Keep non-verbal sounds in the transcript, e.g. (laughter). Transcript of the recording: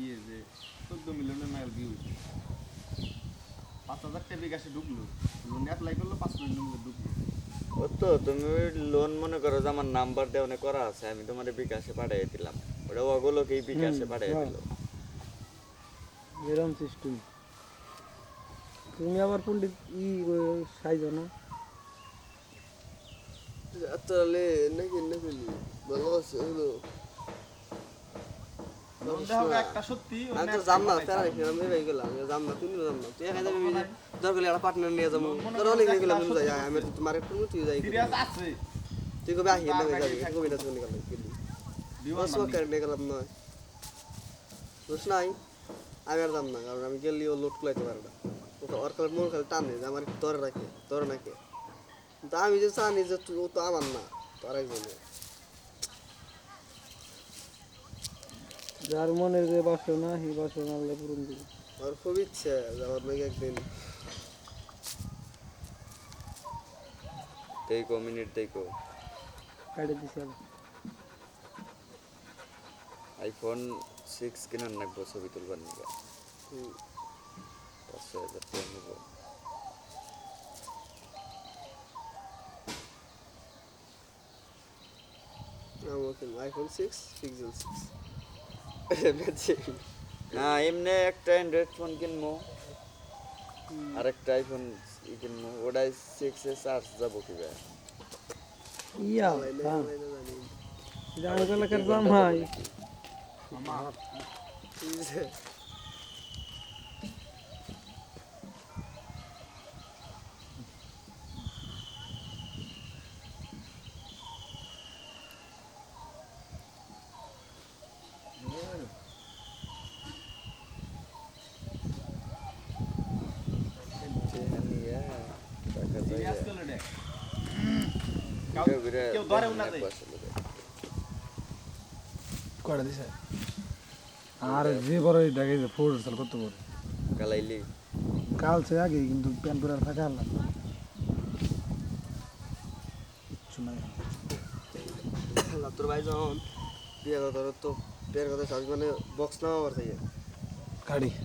কি যে চোদ্দ মিলিয়নের মাইল ভিউ পাঁচ হাজার টাকা বিকাশে ঢুকলো লোন অ্যাপ্লাই করল পাঁচ মিলিয়নের মধ্যে ঢুকলো ও তো তুমি লোন মনে করো যে আমার নাম্বার দেওয়া করা আছে আমি তোমার বিকাশে পাঠিয়ে দিলাম। ওটা ওগুলোকেই বিকাশে পাঠিয়ে। দিল। এরম সিস্টেম তুমি আবার পণ্ডিত ই সাইজ না? তাহলে নাকি নাকি ভালো আছে হলো লোন দেওয়া হবে একটা সত্যি আমি তো জাম না তারা রেখে আমি ভাই গেলাম আমি জাম না তুমি জাম না তুই এখানে যাবি দরকার একটা পার্টনার নিয়ে যাব। তোর অনেক হয়ে গেলাম যাই আমি তো মার্কেট করব তুই যাই। তুই কবে আসি না যাবি কবি না তুমি গেলাম বিমান বস কার নিয়ে গেলাম নয়। বুঝ নাই আমি আর যাম না কারণ আমি গেলেও লোড কুলাইতে পারব না। ওর খালি মোর খালি টানে যে আমার তোর রাখে তোর নাকে কিন্তু আমি যে জানি যে ও তো আমার না তোর একজনের যার মনের যে বাসনা সেই বাসনা আল্লাহ পূরণ দিবে আমার খুব ইচ্ছে যে আমার নাকি একদিন। দেখো মিনিট দেখো। কাটে দিছে। আইফোন সিক্স কেনার নাকবো ছবি তুলবার হুম, পাঁচশো হাজার টাকা নেব। আমাকে আইফোন সিক্স পিক্সেল সিক্স (laughs) না এমনি একটা অ্যান্ড্রয়েড ফোন কিনবো। আর একটা আইফোন ই কিনবো। ওটাই সিক্স এ চার্জ যাব কি ভাই ইয়া দাম হয় সিরিয়াস যায় করলে দেখ কেউ ধরেও না। কয়টা দিছে আর যে বড় দেখে যে ফোর সাল কত বড় কালাইলি কাল সে আগে কিন্তু প্যান করে আর থাকা হলাম তোর ভাই যখন বিয়ে কথা তো বিয়ের কথা সাজ মানে বক্স নামা থেকে গাড়ি